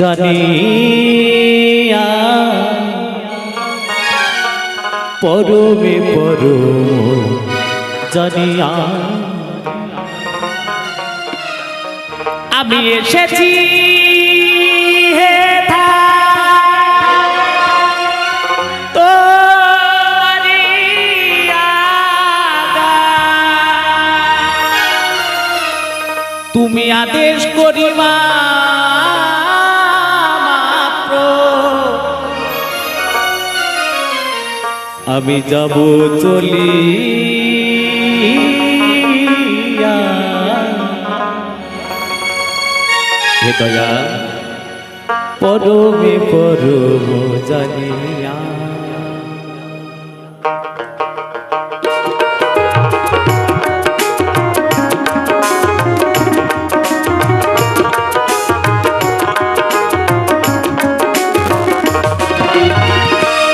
জানিয়া পরমে পরম জানিয়া আমি এসেছি হে তুমি আদেশ করিবা আমি যাব চলি হে দয়া পরমে পরম জানিয়া।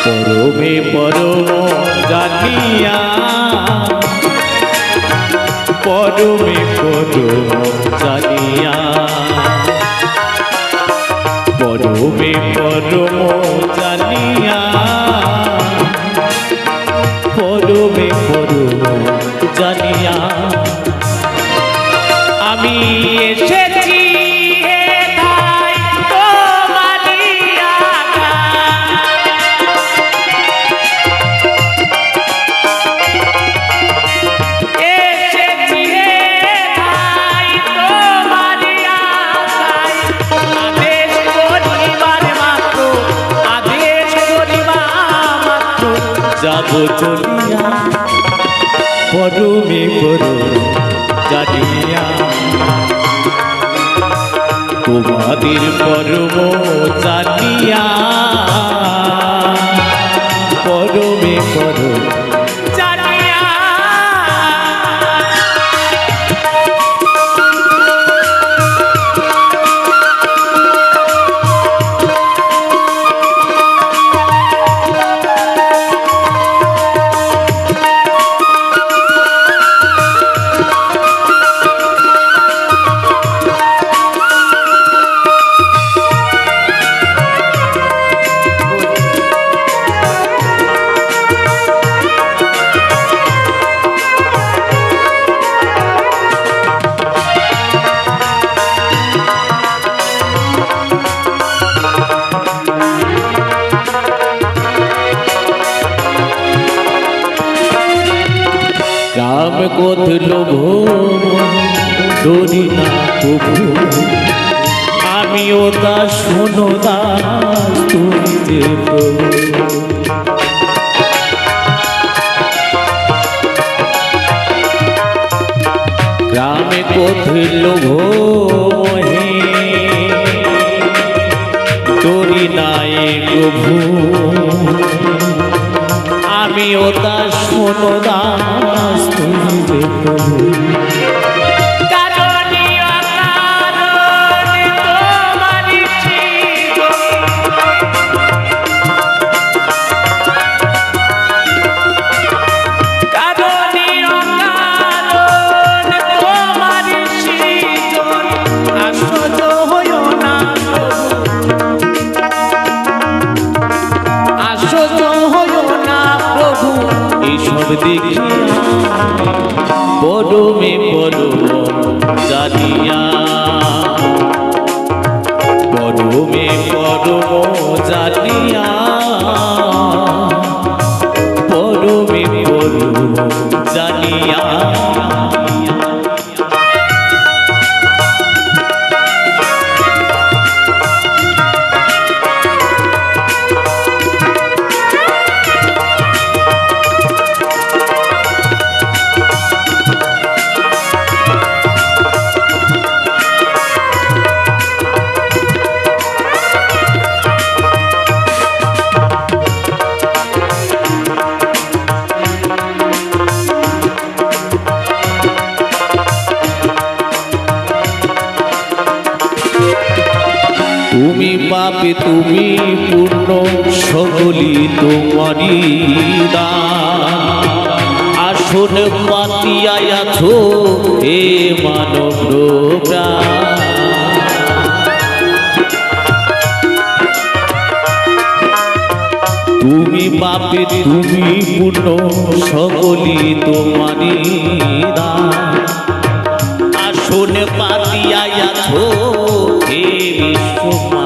পরমে পরম জানিয়া পরমে পরম জানিয়া। পরমে পরম জানিয়া। পরমে পরম জানিয়া। আমি এসেছি যাব চলিয়া। পরমে পরম জানিয়া। তোমাদের পরম জানিয়া। পরমে পরম রাম কোথ লোভ ডরি না প্রভু, আমিও তা শোনো দাস তুমি যে গ্রামে কোথ লোভ ডরি নাই প্রভু, আমিও তা শোনো দাস পরম জানিয়া। পরমে পরম জানিয়া। জানিয়া। পাপে তুমি পূর্ণ সকলি তোমারি আসন পাতিয়াই আছো এ মানব রোগা তুমি পাপে তুমি পূর্ণ সকলি তোমারি আসন পাতিয়াই আছো হে বিশ্বমা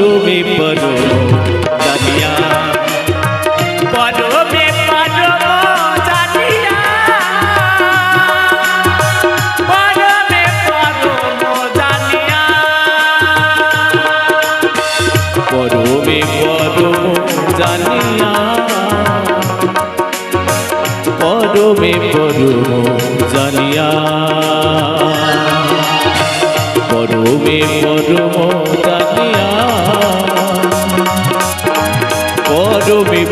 ডুবে পড়ো দাদিয়া পরবে পারো পরবে পরো জানিয়া পরবে পরো জানিয়া পরবে পরো